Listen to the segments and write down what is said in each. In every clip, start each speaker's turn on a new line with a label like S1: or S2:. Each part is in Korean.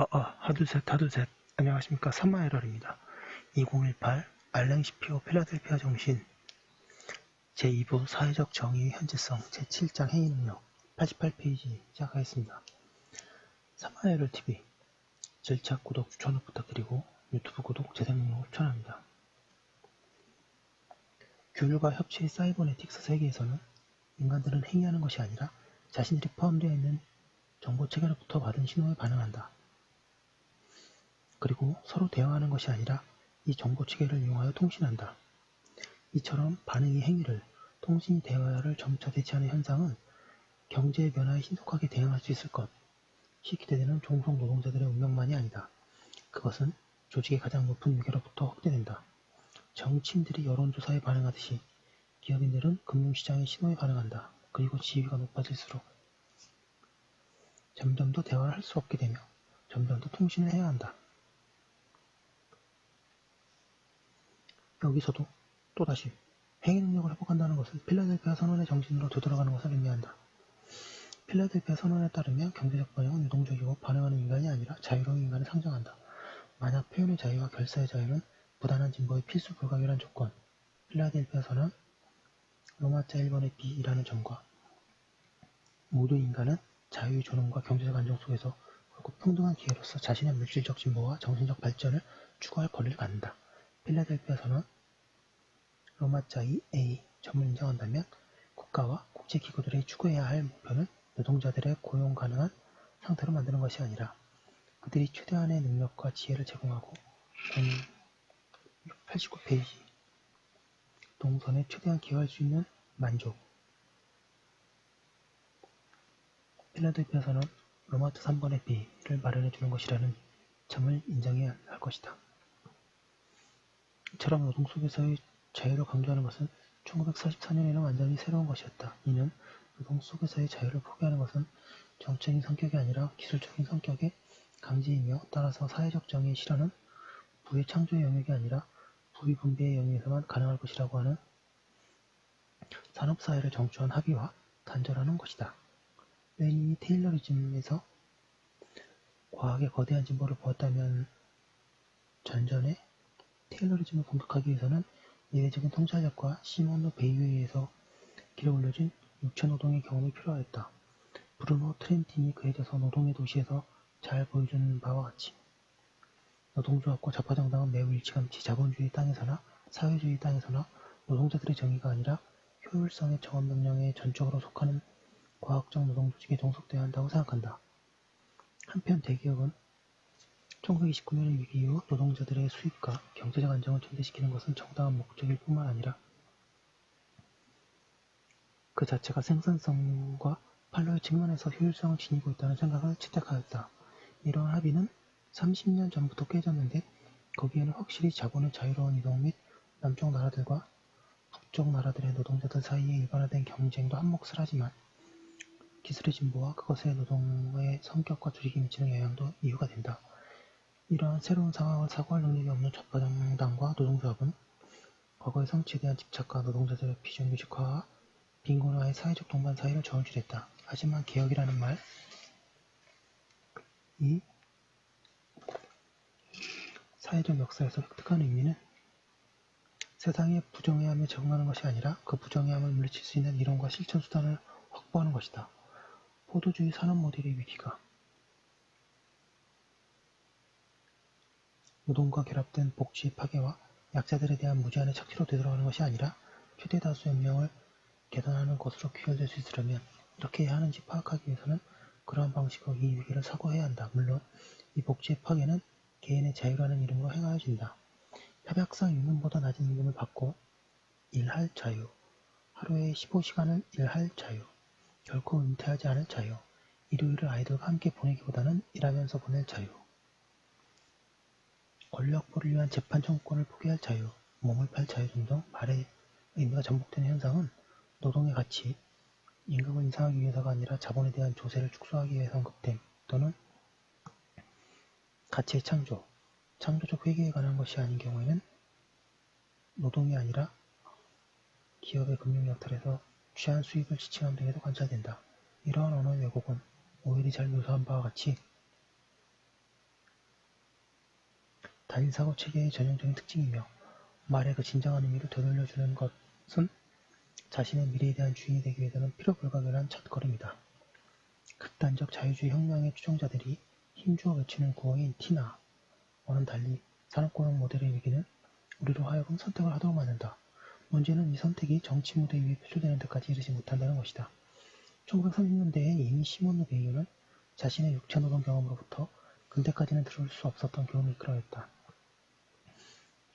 S1: 아, 아, 하둘셋, 하둘셋. 안녕하십니까. 삼마에럴입니다. 2018 알랭 시피오 필라델피아 정신 제2부 사회적 정의의 현재성 제7장 행위 능력 88페이지 시작하겠습니다. 삼마에럴 TV 절차 구독 추천을 부탁드리고 유튜브 구독 재생 목록을 추천합니다. 균일과 협치의 사이버네틱스 세계에서는 인간들은 행위하는 것이 아니라 자신들이 포함되어 있는 정보 체계로부터 받은 신호에 반응한다. 그리고 서로 대화하는 것이 아니라 이 정보 체계를 이용하여 통신한다. 이처럼 반응이 행위를, 통신이 대화를 점차 대체하는 현상은 경제의 변화에 신속하게 대응할 수 있을 것, 이 기대되는 종속 노동자들의 운명만이 아니다. 그것은 조직의 가장 높은 위계로부터 확대된다. 정치인들이 여론조사에 반응하듯이 기업인들은 금융시장의 신호에 반응한다. 그리고 지위가 높아질수록 점점 더 대화를 할 수 없게 되며 점점 더 통신을 해야 한다. 여기서도 또다시 행위 능력을 회복한다는 것은 필라델피아 선언의 정신으로 되돌아가는 것을 의미한다. 필라델피아 선언에 따르면 경제적 번영은 유동적이고 반응하는 인간이 아니라 자유로운 인간을 상정한다. 만약 표현의 자유와 결사의 자유는 부단한 진보의 필수 불가결한 조건, 필라델피아 선언, 로마자 1번의 B이라는 점과 모든 인간은 자유의 존엄과 경제적 안정 속에서 그리고 평등한 기회로서 자신의 물질적 진보와 정신적 발전을 추구할 권리를 갖는다. 필라델피아 선언 로마자 2A 점을 인정한다면 국가와 국제기구들이 추구해야 할 목표는 노동자들의 고용 가능한 상태로 만드는 것이 아니라 그들이 최대한의 능력과 지혜를 제공하고 89페이지 동선에 최대한 기여할 수 있는 만족 필라델피아 선언 로마트 3번의 B를 마련해 주는 것이라는 점을 인정해야 할 것이다. 이처럼 노동 속에서의 자유를 강조하는 것은 1944년에는 완전히 새로운 것이었다. 이는 노동 속에서의 자유를 포기하는 것은 정적인 성격이 아니라 기술적인 성격의 강제이며 따라서 사회적 정의의 실현은 부의 창조의 영역이 아니라 부의 분배의 영역에서만 가능할 것이라고 하는 산업사회를 정추한 합의와 단절하는 것이다. 레닌이 테일러리즘에서 과학의 거대한 진보를 보았다면 전전에 테일러리즘을 공격하기 위해서는 이례적인 통찰력과 시몬드 베이유에 의해서 길어 올려진 육체 노동의 경험이 필요하였다. 브루노 트렌틴이 그에 대해서 노동의 도시에서 잘 보여주는 바와 같이 노동조합과 좌파정당은 매우 일찌감치 자본주의 땅에서나 사회주의 땅에서나 노동자들의 정의가 아니라 효율성의 정원명령에 전적으로 속하는 과학적 노동 조직에 종속되어야 한다고 생각한다. 한편 대기업은 1929년의 위기 이후 노동자들의 수입과 경제적 안정을 전대시키는 것은 정당한 목적일 뿐만 아니라 그 자체가 생산성과 판로의 측면에서 효율성을 지니고 있다는 생각을 채택하였다. 이러한 합의는 30년 전부터 깨졌는데 거기에는 확실히 자본의 자유로운 이동 및 남쪽 나라들과 북쪽 나라들의 노동자들 사이에 일반화된 경쟁도 한몫을 하지만 기술의 진보와 그것의 노동의 성격과 조직이 미치는 영향도 이유가 된다. 이러한 새로운 상황을 사고할 능력이 없는 좌파정당과 노동조합은 과거의 성취에 대한 집착과 노동자들의 비정규직화와 빈곤화의 사회적 동반 사이를 저울질했다. 하지만 개혁이라는 말, 이 사회적 역사에서 획득한 의미는 세상의 부정해함에 적응하는 것이 아니라 그 부정해함을 물리칠 수 있는 이론과 실천 수단을 확보하는 것이다. 포도주의 산업 모델의 위기가 노동과 결합된 복지의 파괴와 약자들에 대한 무제한의 착취로 되돌아가는 것이 아니라 최대 다수의 운명을 개선하는 것으로 귀결될 수 있으려면 이렇게 해야 하는지 파악하기 위해서는 그러한 방식으로 이 위기를 사고해야 한다. 물론 이 복지의 파괴는 개인의 자유라는 이름으로 행하여진다. 협약상 임금보다 낮은 임금을 받고 일할 자유, 하루에 15시간을 일할 자유, 결코 은퇴하지 않을 자유, 일요일을 아이들과 함께 보내기보다는 일하면서 보낼 자유, 권력포를 위한 재판 청구권을 포기할 자유, 몸을 팔 자유 등등 말의 의미가 전복되는 현상은 노동의 가치, 임금을 인상하기 위해서가 아니라 자본에 대한 조세를 축소하기 위해서 언급됨 또는 가치의 창조, 창조적 회계에 관한 것이 아닌 경우에는 노동이 아니라 기업의 금융 약탈에서 취한 수익을 지칭함 등에도 관찰된다. 이러한 언어의 왜곡은 오일이 잘 묘사한 바와 같이 단일사고 체계의 전형적인 특징이며 말의 그 진정한 의미를 되돌려주는 것은 자신의 미래에 대한 주인이 되기 위해서는 필요 불가결한 첫걸음이다. 극단적 자유주의 혁명의 추종자들이 힘주어 외치는 구호인 티나와는 달리 산업고용 모델의 위기는 우리로 하여금 선택을 하도록 만든다. 문제는 이 선택이 정치 무대 위에 표출되는 데까지 이르지 못한다는 것이다. 1930년대에 이미 시몬 베이유는 자신의 육체노동 경험으로부터 근대까지는 들을 수 없었던 교훈을 이끌어냈다.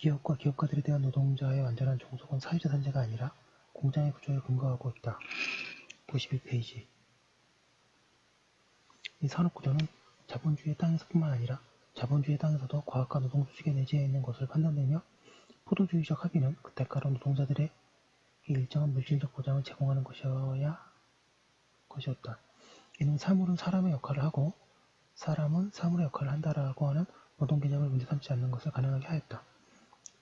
S1: 기업과 기업가들에 대한 노동자의 완전한 종속은 사회자산제가 아니라 공장의 구조에 근거하고 있다. 91페이지 이 산업구조는 자본주의 땅에서뿐만 아니라 자본주의 땅에서도 과학과 노동 수직에 내재해 있는 것을 판단되며 포도주의적 합의는 그 대가로 노동자들의 일정한 물질적 보장을 제공하는 것이어야 것이었다. 이는 사물은 사람의 역할을 하고 사람은 사물의 역할을 한다라고 하는 노동 개념을 문제 삼지 않는 것을 가능하게 하였다.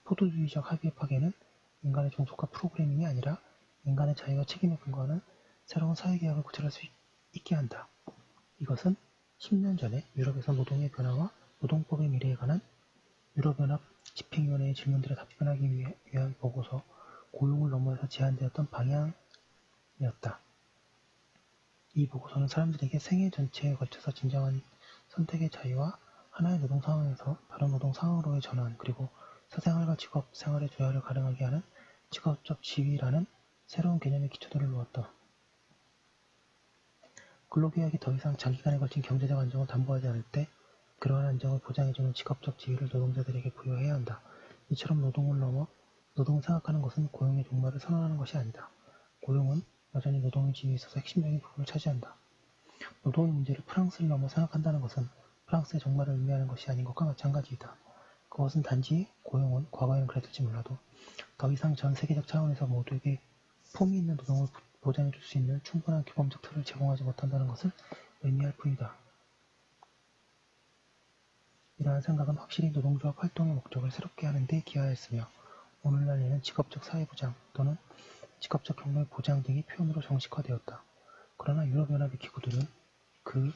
S1: 포도주의적 합의의 파괴는 인간의 종속과 프로그래밍이 아니라 인간의 자유와 책임에 근거하는 새로운 사회계약을 구체할 수 있게 한다. 이것은 10년 전에 유럽에서 노동의 변화와 노동법의 미래에 관한 유럽연합 집행위원회의 질문들에 답변하기 위한 보고서 고용을 넘어서 제안되었던 방향이었다. 이 보고서는 사람들에게 생애 전체에 걸쳐서 진정한 선택의 자유와 하나의 노동 상황에서 다른 노동 상황으로의 전환 그리고 사생활과 직업 생활의 조화를 가능하게 하는 직업적 지위라는 새로운 개념의 기초들을 놓았다. 근로계약이 더 이상 장기간에 걸친 경제적 안정을 담보하지 않을 때 그러한 안정을 보장해주는 직업적 지위를 노동자들에게 부여해야 한다. 이처럼 노동을 넘어 노동을 생각하는 것은 고용의 종말을 선언하는 것이 아니다. 고용은 여전히 노동의 지위에 있어서 핵심적인 부분을 차지한다. 노동의 문제를 프랑스를 넘어 생각한다는 것은 프랑스의 종말을 의미하는 것이 아닌 것과 마찬가지이다. 그것은 단지 고용은 과거에는 그랬을지 몰라도 더 이상 전 세계적 차원에서 모두에게 폼이 있는 노동을 보장해 줄 수 있는 충분한 규범적 틀을 제공하지 못한다는 것을 의미할 뿐이다. 이러한 생각은 확실히 노동조합 활동의 목적을 새롭게 하는 데 기하였으며 오늘날에는 직업적 사회보장 또는 직업적 경력 보장 등이 표현으로 정식화되었다. 그러나 유럽연합의 기구들은 그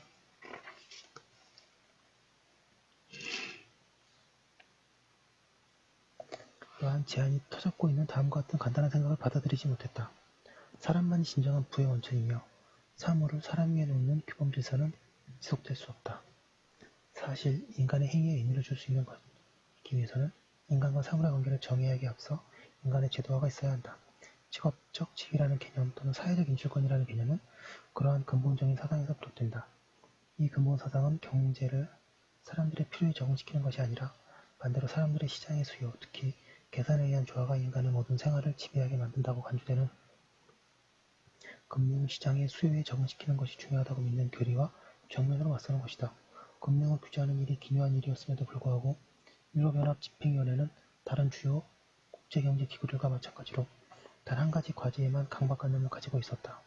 S1: 또한 제한이 터졌고 있는 다음과 같은 간단한 생각을 받아들이지 못했다. 사람만이 진정한 부의 원천이며 사물을 사람 위에 놓는 규범 질서는 지속될 수 없다. 사실 인간의 행위에 의미를 줄 수 있는 것이기 위해서는 인간과 사물의 관계를 정의하기 에 앞서 인간의 제도화가 있어야 한다. 직업적 지위라는 개념 또는 사회적 인출권이라는 개념은 그러한 근본적인 사상에서 비롯된다. 이 근본 사상은 경제를 사람들의 필요에 적응시키는 것이 아니라 반대로 사람들의 시장의 수요, 특히 계산에 의한 조화가 인간의 모든 생활을 지배하게 만든다고 간주되는 금융시장의 수요에 적응시키는 것이 중요하다고 믿는 교리와 정면으로 맞서는 것이다. 금융을 규제하는 일이 기묘한 일이었음에도 불구하고 유럽연합 집행위원회는 다른 주요 국제경제기구들과 마찬가지로 단 한 가지 과제에만 강박관념을 가지고 있었다.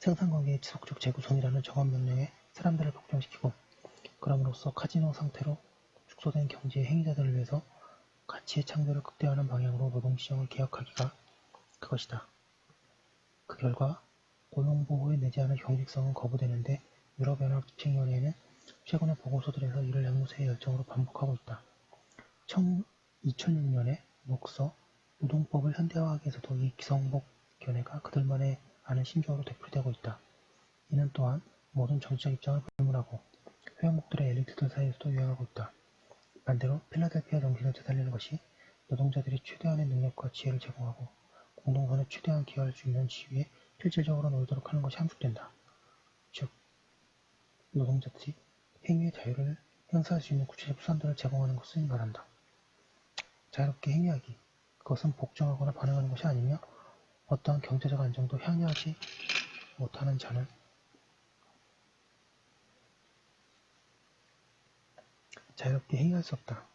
S1: 생산관계의 지속적 재구성이라는 정업명령에 사람들을 복종시키고 그럼으로써 카지노 상태로 축소된 경제의 행위자들을 위해서 가치의 창조를 극대화하는 방향으로 노동시장을 개혁하기가 그것이다. 그 결과 고용보호에 내재하는 경직성은 거부되는데 유럽연합 집행위원회는 최근의 보고서들에서 이를 앵무새의 열정으로 반복하고 있다. 2006년에 목서 노동법을 현대화하기 위해서도 이 기성복 견해가 그들만의 아는 신조어로 되풀이되고 있다. 이는 또한 모든 정치적 입장을 불문하고 회원국들의 엘리트들 사이에서도 유행하고 있다. 반대로 필라델피아 정신을 되살리는 것이 노동자들이 최대한의 능력과 지혜를 제공하고 공동선에 최대한 기여할 수 있는 지위에 실질적으로 놀도록 하는 것이 함축된다. 즉, 노동자들이 행위의 자유를 행사할 수 있는 구체적 수단들을 제공하는 것을 말한다. 자유롭게 행위하기. 그것은 복종하거나 반응하는 것이 아니며 어떠한 경제적 안정도 향유하지 못하는 자는 자유롭게 행위할 수 없다.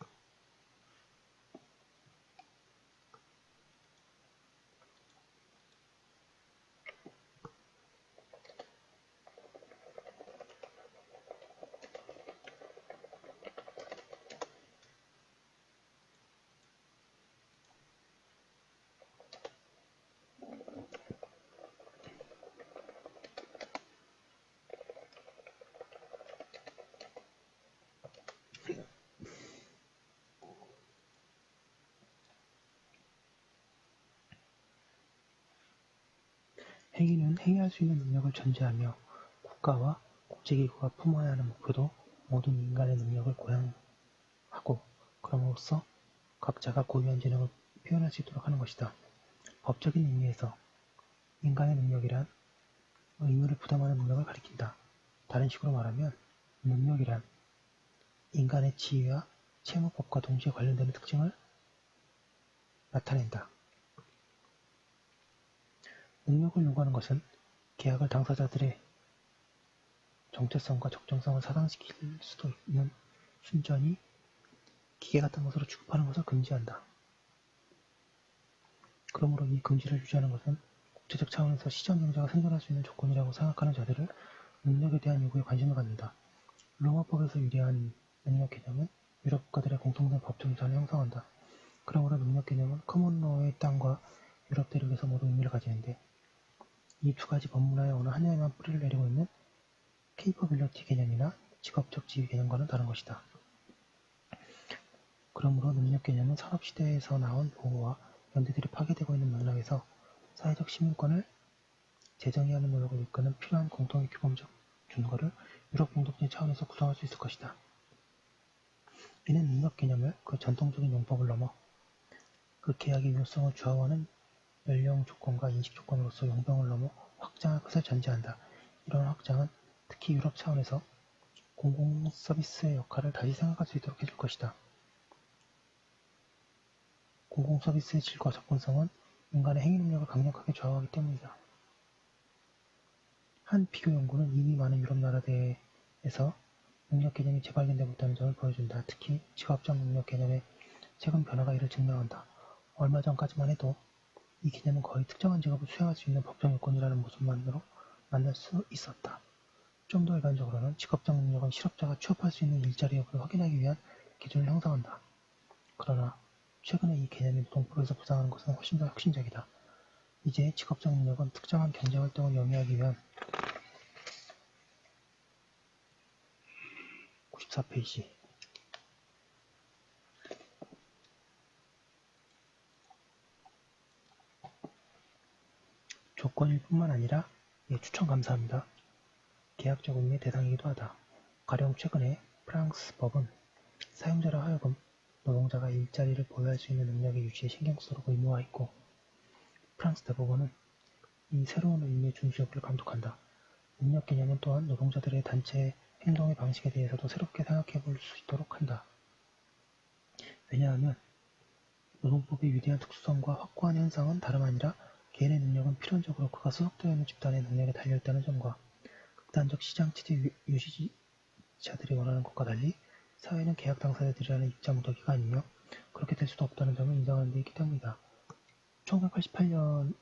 S1: 행위는 행위할 수 있는 능력을 전제하며 국가와 국제기구가 품어야 하는 목표도 모든 인간의 능력을 고양하고 그럼으로써 각자가 고유한 재능을 표현할 수 있도록 하는 것이다. 법적인 의미에서 인간의 능력이란 의무를 부담하는 능력을 가리킨다. 다른 식으로 말하면 능력이란 인간의 지위와 채무법과 동시에 관련되는 특징을 나타낸다. 능력을 요구하는 것은 계약을 당사자들의 정체성과 적정성을 사상시킬 수도 있는 순전히 기계 같은 것으로 취급하는 것을 금지한다. 그러므로 이 금지를 유지하는 것은 국제적 차원에서 시장 경제가 생존할 수 있는 조건이라고 생각하는 자들을 능력에 대한 요구에 관심을 갖는다. 로마법에서 유리한 능력 개념은 유럽 국가들의 공통된 유산을 형성한다. 그러므로 능력 개념은 커먼로의 땅과 유럽 대륙에서 모두 의미를 가지는데 이 두 가지 법문화의 어느 하나에만 뿌리를 내리고 있는 케이퍼빌리티 개념이나 직업적 지위 개념과는 다른 것이다. 그러므로 능력 개념은 산업시대에서 나온 보호와 연대들이 파괴되고 있는 맥락에서 사회적 시민권을 재정의하는 노력을 이끄는 필요한 공통의 규범적 준거를 유럽 공동체 차원에서 구성할 수 있을 것이다. 이는 능력 개념을 그 전통적인 용법을 넘어 그 계약의 유효성을 좌우하는 연령 조건과 인식 조건으로서 용병을 넘어 확장할 것을 전제한다. 이런 확장은 특히 유럽 차원에서 공공 서비스의 역할을 다시 생각할 수 있도록 해줄 것이다. 공공 서비스의 질과 접근성은 인간의 행위 능력을 강력하게 좌우하기 때문이다. 한 비교 연구는 이미 많은 유럽 나라들에서 능력 개념이 재발견되고 있다는 점을 보여준다. 특히 직업적 능력 개념의 최근 변화가 이를 증명한다. 얼마 전까지만 해도 이 개념은 거의 특정한 직업을 수행할 수 있는 법정 요건이라는 모습만으로 만날 수 있었다. 좀 더 일반적으로는 직업적 능력은 실업자가 취업할 수 있는 일자리 여부를 확인하기 위한 기준을 형성한다. 그러나 최근에 이 개념이 노동법에서 부상하는 것은 훨씬 더 혁신적이다. 이제 직업적 능력은 특정한 경제활동을 영위하기 위한 94페이지 조건일 뿐만 아니라 예, 추천 감사합니다. 계약적 의미의 대상이기도 하다. 가령 최근에 프랑스 법은 사용자로 하여금 노동자가 일자리를 보유할 수 있는 능력의 유지에 신경 쓰도록 의무화했고 프랑스 대법원은 이 새로운 의미의 여부를 감독한다. 능력 개념은 또한 노동자들의 단체 행동의 방식에 대해서도 새롭게 생각해 볼 수 있도록 한다. 왜냐하면 노동법의 위대한 특수성과 확고한 현상은 다름 아니라 개인의 능력은 필연적으로 그가 소속되어 있는 집단의 능력에 달려있다는 점과 극단적 시장 체제 유지자들이 원하는 것과 달리 사회는 계약 당사자들이라는 입자 무더기가 아니며 그렇게 될 수도 없다는 점을 인정하는 데 있기 때문이다. 1988년에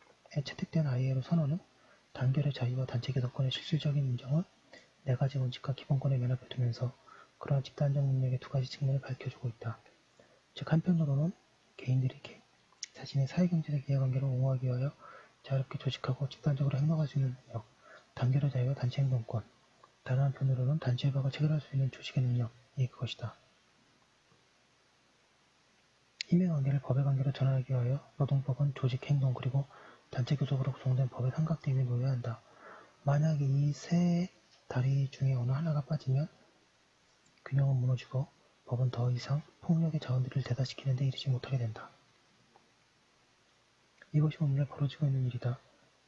S1: 채택된 ILO 선언은 단결의 자유와 단체 개혁권의 실질적인 인정은 네 가지 원칙과 기본권에 면합해 두면서 그러한 집단적 능력의 두 가지 측면을 밝혀주고 있다. 즉 한편으로는 개인들이 자신의 사회경제적 이해관계를 옹호하기 위하여 자유롭게 조직하고 집단적으로 행동할 수 있는 능력, 단결의 자유와 단체 행동권, 다른 한편으로는 단체 협약을 체결할 수 있는 조직의 능력이 그것이다. 힘의 관계를 법의 관계로 전환하기 위하여 노동법은 조직 행동 그리고 단체 교섭으로 구성된 법의 삼각대 위에 놓여야 한다. 만약 이 세 다리 중에 어느 하나가 빠지면 균형은 무너지고 법은 더 이상 폭력의 자원들을 대다시키는 데 이르지 못하게 된다. 이것이 오늘날 벌어지고 있는 일이다.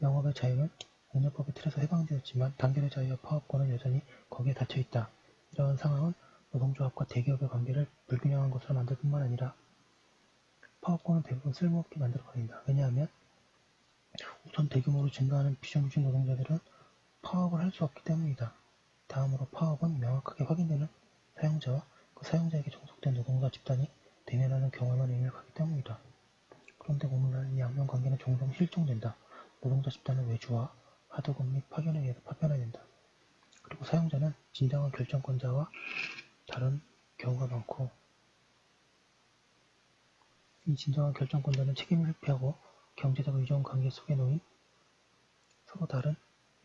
S1: 영업의 자유는 공여법의 틀에서 해방되었지만 단결의 자유와 파업권은 여전히 거기에 닫혀있다. 이러한 상황은 노동조합과 대기업의 관계를 불균형한 것으로 만들 뿐만 아니라 파업권은 대부분 쓸모없게 만들어버린다. 왜냐하면 우선 대규모로 증가하는 비정규직 노동자들은 파업을 할 수 없기 때문이다. 다음으로 파업은 명확하게 확인되는 사용자와 그 사용자에게 종속된 노동자 집단이 대면하는 경험만 의미를 갖기 때문이다. 그런데 오늘날 이 양면 관계는 종종 실종된다. 노동자 집단은 외주와 하도급 및 파견에 의해서 파편화된다. 그리고 사용자는 진정한 결정권자와 다른 경우가 많고 이 진정한 결정권자는 책임을 회피하고 경제적 의존 관계 속에 놓인 서로 다른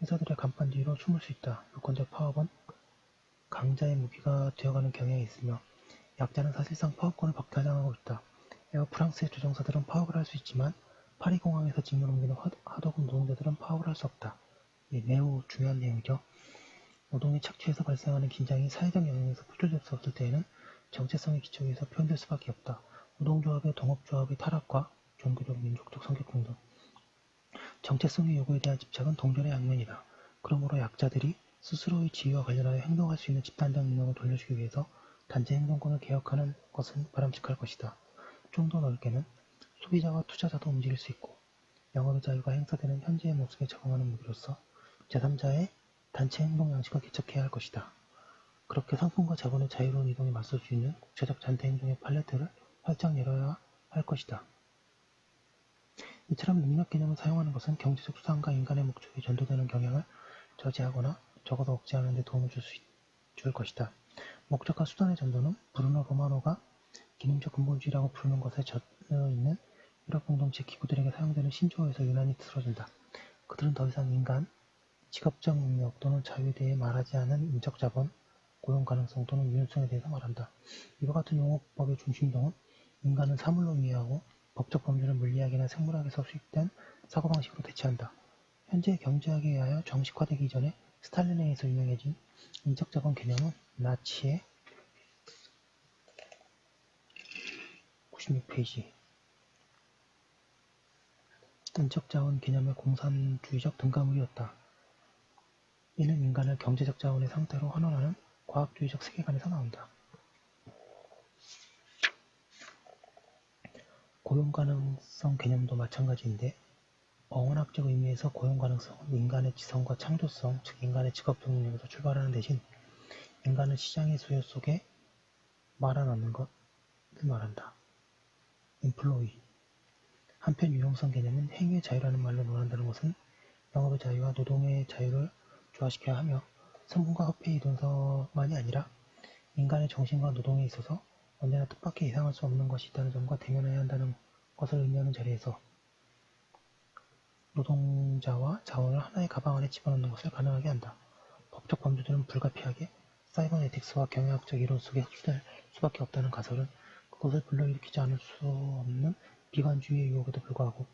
S1: 회사들의 간판 뒤로 숨을 수 있다. 유권적 파업은 강자의 무기가 되어가는 경향이 있으며 약자는 사실상 파업권을 박탈당하고 있다. 에어 프랑스의 조종사들은 파업을 할 수 있지만 파리공항에서 직무를 옮기는 화- 하도급 노동자들은 파업을 할 수 없다. 예, 매우 중요한 내용이죠. 노동에 착취해서 발생하는 긴장이 사회적 영향에서 구조될 수 없을 때에는 정체성의 기초에서 표현될 수밖에 없다. 노동조합의 동업조합의 타락과 종교적, 민족적 성격 등등 정체성의 요구에 대한 집착은 동전의 양면이다. 그러므로 약자들이 스스로의 지위와 관련하여 행동할 수 있는 집단적 능력을 돌려주기 위해서 단체 행동권을 개혁하는 것은 바람직할 것이다. 좀 더 넓게는 소비자와 투자자도 움직일 수 있고 영업의 자유가 행사되는 현재의 모습에 적응하는 무기로서 제3자의 단체 행동 양식을 개척해야 할 것이다. 그렇게 상품과 자본의 자유로운 이동에 맞설 수 있는 국제적 단체 행동의 팔레트를 활짝 열어야 할 것이다. 이처럼 능력 개념을 사용하는 것은 경제적 수단과 인간의 목적에 전도되는 경향을 저지하거나 적어도 억제하는 데 도움을 줄 수 줄 것이다. 목적과 수단의 전도는 브루노 로마노가 기능적 근본주의라고 부르는 것에 젖어 있는 유럽 공동체 기구들에게 사용되는 신조어에서 유난히 틀어진다. 그들은 더 이상 인간, 직업적 능력 또는 자유에 대해 말하지 않은 인적 자본, 고용 가능성 또는 유연성에 대해서 말한다. 이와 같은 용어법의 중심동은 인간은 사물로 이해하고 법적 범죄를 물리학이나 생물학에서 수입된 사고방식으로 대체한다. 현재 경제학에 의하여 정식화되기 이전에 스탈린에 의해서 유명해진 인적 자본 개념은 나치의 96페이지 인적 자원 개념의 공산주의적 등가물이었다. 이는 인간을 경제적 자원의 상태로 환원하는 과학주의적 세계관에서 나온다. 고용 가능성 개념도 마찬가지인데 어원학적 의미에서 고용 가능성은 인간의 지성과 창조성, 즉 인간의 직업적 능력에서 출발하는 대신 인간은 시장의 수요 속에 말아넣는 것을 말한다. 인플로이 한편 유용성 개념은 행위의 자유라는 말로 논한다는 것은 영업의 자유와 노동의 자유를 조화시켜야 하며 성분과 화폐의 이동서만이 아니라 인간의 정신과 노동에 있어서 언제나 뜻밖의 예상할 수 없는 것이 있다는 점과 대면해야 한다는 것을 의미하는 자리에서 노동자와 자원을 하나의 가방 안에 집어넣는 것을 가능하게 한다. 법적 범죄들은 불가피하게 사이버네틱스와 경영학적 이론 속에 흡수될 수밖에 없다는 가설은 그것을 불러일으키지 않을 수 없는 비관주의의 유혹에도 불구하고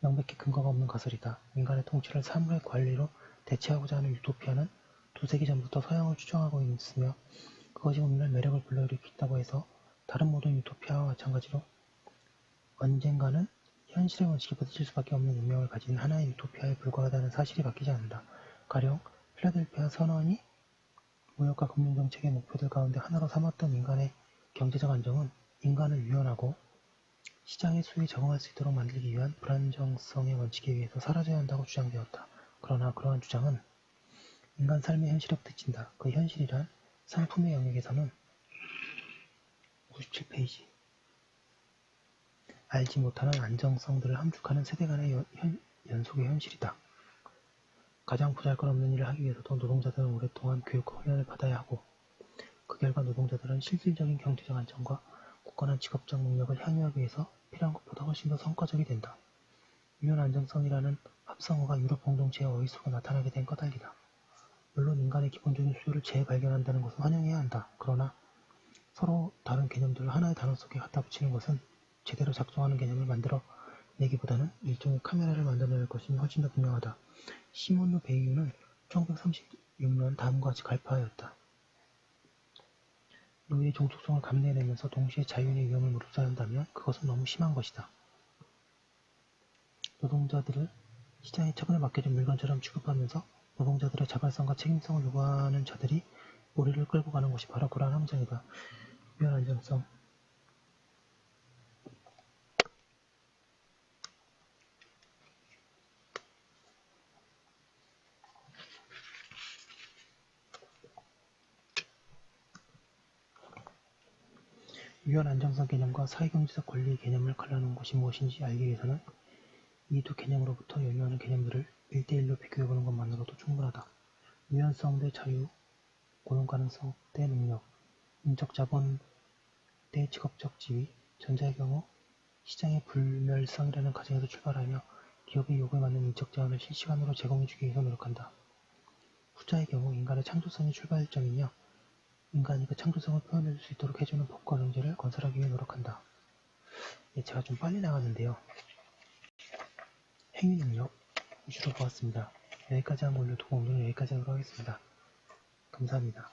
S1: 명백히 근거가 없는 가설이다. 인간의 통치를 사물의 관리로 대체하고자 하는 유토피아는 두 세기 전부터 서양을 추정하고 있으며 그것이 오늘날 매력을 불러일으켰다고 해서 다른 모든 유토피아와 마찬가지로 언젠가는 현실의 원칙에 부딪힐 수밖에 없는 운명을 가진 하나의 유토피아에 불과하다는 사실이 바뀌지 않는다. 가령 필라델피아 선언이 무역과 금융정책의 목표들 가운데 하나로 삼았던 인간의 경제적 안정은 인간을 유연하고 시장의 수에 적응할 수 있도록 만들기 위한 불안정성의 원칙에 의해서 사라져야 한다고 주장되었다. 그러나 그러한 주장은 인간 삶의 현실에 부딪힌다. 그 현실이란 상품의 영역에서는 57페이지 알지 못하는 안정성들을 함축하는 세대 간의 연, 현, 연속의 현실이다. 가장 보잘것없는 일을 하기 위해서도 노동자들은 오랫동안 교육과 훈련을 받아야 하고 그 결과 노동자들은 실질적인 경제적 안정과 굳건한 직업적 능력을 향유하기 위해서 필요한 것보다 훨씬 더 성과적이 된다. 유연 안정성이라는 합성어가 유럽 공동체의 어휘 속에 나타나게 된 까닭이다. 물론 인간의 기본적인 수요를 재발견한다는 것은 환영해야 한다. 그러나 서로 다른 개념들을 하나의 단어 속에 갖다 붙이는 것은 제대로 작동하는 개념을 만들어 내기보다는 일종의 카메라를 만들어낼 것이 훨씬 더 분명하다. 시몬누 베이유는 1936년 다음과 같이 갈파하였다. 노예의 종속성을 감내내면서 동시에 자유의 위험을 무릅써야 한다면 그것은 너무 심한 것이다. 노동자들을 시장에 처분에 맡겨진 물건처럼 취급하면서 노동자들의 자발성과 책임성을 요구하는 자들이 우리를 끌고 가는 것이 바로 그러한 함정이다. 유연 안정성 유연 안정성 개념과 사회경제적 권리 개념을 갈라놓은 것이 무엇인지 알기 위해서는 이 두 개념으로부터 연유하는 개념들을 1대1로 비교해보는 것만으로도 충분하다. 유연성 대 자유, 고용 가능성 대 능력, 인적 자본 대 직업적 지위, 전자의 경우 시장의 불멸성이라는 가정에서 출발하며 기업의 요구에 맞는 인적 자원을 실시간으로 제공해주기 위해서 노력한다. 후자의 경우 인간의 창조성이 출발점이며 인간이 그 창조성을 표현해줄 수 있도록 해주는 법과 경제를 건설하기 위해 노력한다. 예, 제가 좀 빨리 나갔는데요. 행위 능력 위주로 보았습니다. 여기까지 한 걸로 두 공동을 여기까지 하도록 하겠습니다. 감사합니다.